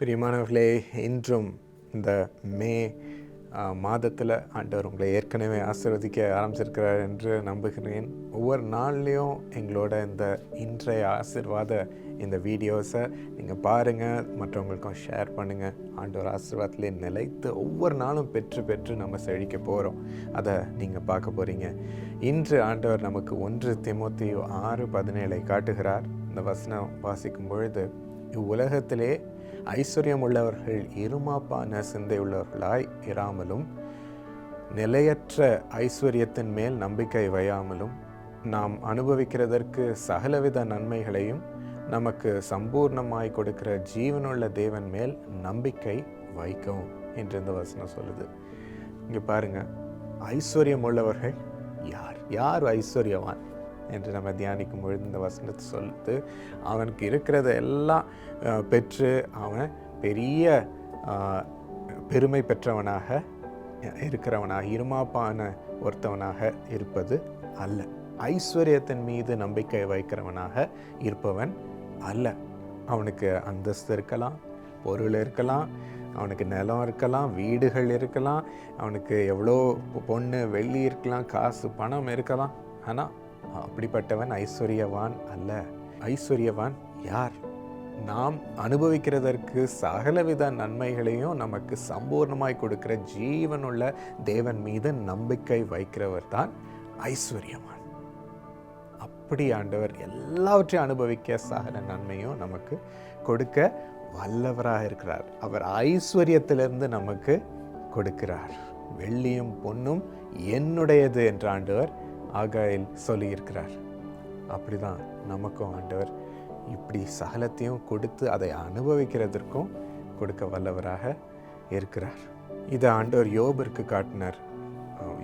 பிரியமானவர்களே இன்றும் இந்த மே மாதத்தில் ஆண்டவர் உங்களை ஏற்கனவே ஆசிர்வதிக்க ஆரம்பிச்சிருக்கிறார் என்று நம்புகிறேன். ஒவ்வொரு நாள்லேயும் எங்களோட இந்த இன்றைய ஆசீர்வாத இந்த வீடியோஸை நீங்கள் பாருங்கள் மற்றவங்களுக்கும் ஷேர் பண்ணுங்கள் ஆண்டவர் ஆசிர்வாதத்திலே நிலைத்து ஒவ்வொரு நாளும் பெற்று பெற்று நம்ம செழிக்க போகிறோம் அதை நீங்கள் பார்க்க போகிறீங்க இன்று ஆண்டவர் நமக்கு ஒன்று திமுத்தியோ ஆறு பதினேழை காட்டுகிறார். இந்த வசனம் வாசிக்கும் பொழுது இவ்வுலகத்திலே ஐஸ்வர்யம் உள்ளவர்கள் இருமாப்பான சிந்தை உள்ளவர்களாய் இராமலும் நிலையற்ற ஐஸ்வர்யத்தின் மேல் நம்பிக்கை வையாமலும் நாம் அனுபவிக்கிறதற்கு சகலவித நன்மைகளையும் நமக்கு சம்பூர்ணமாய் கொடுக்கிற ஜீவனுள்ள தேவன் மேல் நம்பிக்கை வைக்கவும் என்று இந்த வசனம் சொல்லுது. இங்கே பாருங்க ஐஸ்வர்யம் உள்ளவர்கள் யார்? யார் ஐஸ்வர்யவான்? என்று நம்ம தியானிக்கும் பொழுது இந்த வசனத்தை சொல்லுது அவனுக்கு இருக்கிறத எல்லாம் பெற்று அவன் பெரிய பெருமை பெற்றவனாக இருக்கிறவனாக இருமாப்பான ஒருத்தவனாக இருப்பது அல்ல. ஐஸ்வர்யத்தின் மீது நம்பிக்கை வைக்கிறவனாக இருப்பவன் அல்ல. அவனுக்கு அந்தஸ்து இருக்கலாம் பொருள் இருக்கலாம் அவனுக்கு நிலம் இருக்கலாம் வீடுகள் இருக்கலாம் அவனுக்கு எவ்வளோ பொண்ணு வெள்ளி இருக்கலாம் காசு பணம் இருக்கலாம். ஆனால் அப்படிப்பட்டவன் ஐஸ்வர்யவான் அல்ல. ஐஸ்வர்யவான் யார்? நாம் அனுபவிக்கிறதற்கு சகலவித நன்மைகளையும் நமக்கு சம்பூர்ணமாய் கொடுக்கிற ஜீவனுள்ள தேவன் மீது நம்பிக்கை வைக்கிறவர் தான் ஐஸ்வர்யவான். அப்படி ஆண்டவர் எல்லாவற்றையும் அனுபவிக்க சகல நன்மையும் நமக்கு கொடுக்க வல்லவராக இருக்கிறார். அவர் ஐஸ்வர்யத்திலிருந்து நமக்கு கொடுக்கிறார். வெள்ளியும் பொன்னும் என்னுடையது என்ற ஆண்டவர் ஆகாயில் சொல்லியிருக்கிறார். அப்படிதான் நமக்கும் ஆண்டவர் இப்படி சகலத்தையும் கொடுத்து அதை அனுபவிக்கிறதற்கும் கொடுக்க வல்லவராக இருக்கிறார். இதை ஆண்டவர் யோபிற்கு காட்டினார்.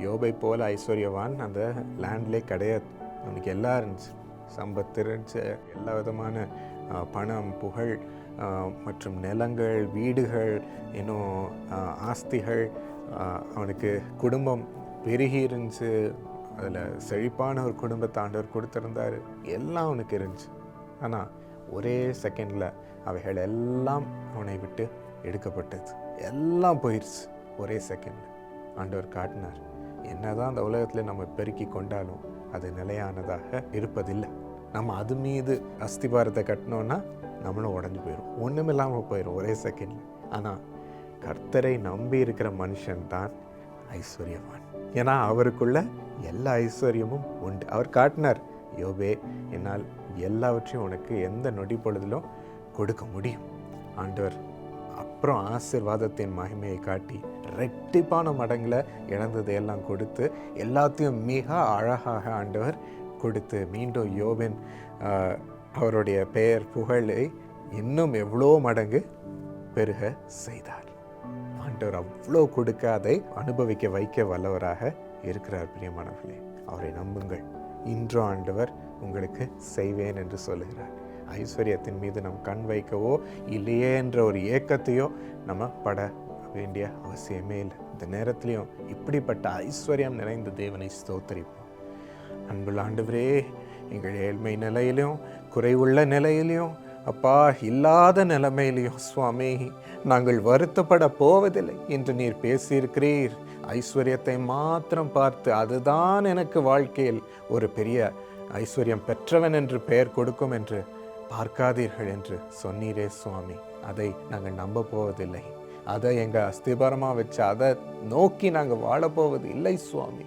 யோபை போல ஐஸ்வர்யவான் அந்த லேண்ட்லே கிடையாது. அவனுக்கு எல்லாம் இருந்துச்சு சம்பத்து இருந்துச்சு எல்லா விதமான பணம் புகழ் மற்றும் நிலங்கள் வீடுகள் இன்னும் ஆஸ்திகள் அவனுக்கு குடும்பம் பெருகி இருந்துச்சு. அதில் செழிப்பான ஒரு குடும்பத்தை ஆண்டவர் கொடுத்துருந்தாரு. எல்லாம் அவனுக்கு இருந்துச்சு. ஆனால் ஒரே செகண்டில் அவைகள் எல்லாம் அவனை விட்டு எடுக்கப்பட்டது. எல்லாம் போயிடுச்சு ஒரே செகண்ட் ஆண்டவர் காட்டினார் என்ன தான் அந்த உலகத்தில் நம்ம பெருக்கி கொண்டாலும் அது நிலையானதாக இருப்பதில்லை. நம்ம அது மீது அஸ்திபாரத்தை கட்டினோன்னா நம்மளும் உடஞ்சி போயிடும் ஒன்றும் இல்லாமல் போயிடும் ஒரே செகண்டில் ஆனால் கர்த்தரை நம்பி இருக்கிற மனுஷன் தான் ஐஸ்வர்யவான். ஏன்னா அவருக்குள்ள எல்லா ஐஸ்வர்யமும் உண்டு. அவர் காட்டினார் யோபே என்னால் எல்லாவற்றையும் உனக்கு எந்த நொடி பொழுதிலும் கொடுக்க முடியும். ஆண்டவர் அப்புறம் ஆசீர்வாதத்தின் மகிமையை காட்டி ரெட்டிப்பான மடங்கில் இழந்ததையெல்லாம் கொடுத்து எல்லாத்தையும் மிக அழகாக ஆண்டவர் கொடுத்து மீண்டும் யோபின் அவருடைய பெயர் புகழை இன்னும் எவ்வளோ மடங்கு பெருக செய்தார். ஆண்டவர் அவ்வளோ கொடுக்க அதை அனுபவிக்க வைக்க வல்லவராக இருக்கிறார் பிரியமானவர்களே. அவரை நம்புங்கள். இன்றோ ஆண்டவர் உங்களுக்கு செய்வேன் என்று சொல்லுகிறார். ஐஸ்வர்யத்தின் மீது நம் கண் வைக்கவோ இல்லையே என்ற ஒரு ஏக்கத்தையோ நம்ம பட வேண்டிய அவசியமே இல்லை. இந்த நேரத்திலையும் இப்படிப்பட்ட ஐஸ்வர்யம் நிறைந்த தேவனை ஸ்தோத்தரிப்போம். அன்புள்ள ஆண்டவரே எங்கள் ஏழ்மை நிலையிலும் குறைவுள்ள நிலையிலையும் அப்பா இல்லாத நிலைமையிலையும் சுவாமி நாங்கள் வருத்தப்பட போவதில்லை என்று நீர் பேசியிருக்கிறீர். ஐஸ்வர்யத்தை மாத்திரம் பார்த்து அதுதான் எனக்கு வாழ்க்கையில் ஒரு பெரிய ஐஸ்வர்யம் பெற்றவன் என்று பெயர் கொடுக்கும் என்று பார்க்காதீர்கள் என்று சொன்னீரே சுவாமி. அதை நாங்கள் நம்ப போவதில்லை. அதை எங்கள் அஸ்திபாரமாக வச்சு அதை நோக்கி நாங்கள் வாழப்போவது இல்லை சுவாமி.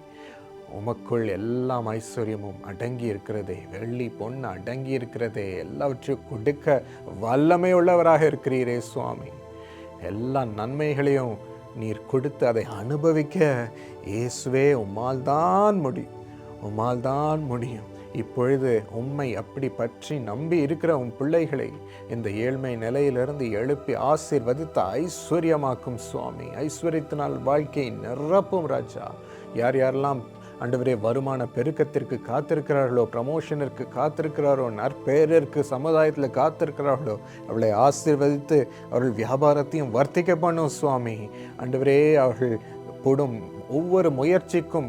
உமக்குள் எல்லாம் ஐஸ்வர்யமும் அடங்கி இருக்கிறதே வெள்ளி பொண்ணு அடங்கி இருக்கிறதே எல்லாவற்றையும் கொடுக்க வல்லமை உள்ளவராக இருக்கிறீரே சுவாமி. எல்லா நன்மைகளையும் நீர் கொடுத்து அதை அனுபவிக்க இயேசுவே உம்மால் தான் முடியும் உம்மால் தான் முடியும். இப்பொழுது உம்மை அப்படி பற்றி நம்பி இருக்கிற உன் பிள்ளைகளை இந்த ஏழ்மை நிலையிலிருந்து எழுப்பி ஆசீர்வதித்து ஐஸ்வர்யமாக்கும் சுவாமி. ஐஸ்வர்யத்தினால் வாழ்க்கையை நிரப்பும் ராஜா. யார் யாரெல்லாம் ஆண்டவரே வருமான பெருக்கத்திற்கு காத்திருக்கிறார்களோ ப்ரமோஷனிற்கு காத்திருக்கிறாரோ நற்பெயரிற்கு சமுதாயத்தில் காத்திருக்கிறார்களோ அவளை ஆசீர்வதித்து அவர்கள் வியாபாரத்தையும் வர்த்திக்க பண்ணும் சுவாமி. ஆண்டவரே அவர்கள் போடும் ஒவ்வொரு முயற்சிக்கும்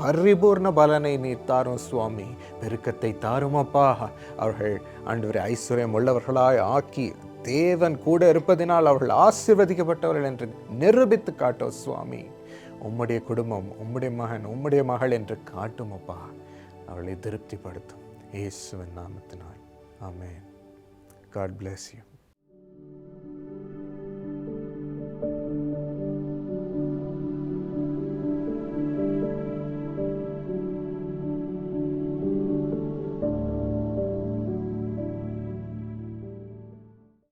பரிபூர்ண பலனை நீ தாரும் சுவாமி. பெருக்கத்தை தாருமப்பா. அவர்கள் ஆண்டவரை ஐஸ்வர்யம் உள்ளவர்களாய் ஆக்கி தேவன் கூட இருப்பதினால் அவர்கள் ஆசிர்வதிக்கப்பட்டவர்கள் என்று நிரூபித்து காட்டோ சுவாமி. உம்முடைய குடும்பம் உம்முடைய மகன் உம்முடைய மகள் என்று காட்டும் அப்பா. அவளை திருப்திப்படுத்தும். இயேசுவின் நாமத்தினால். ஆமேன். God bless you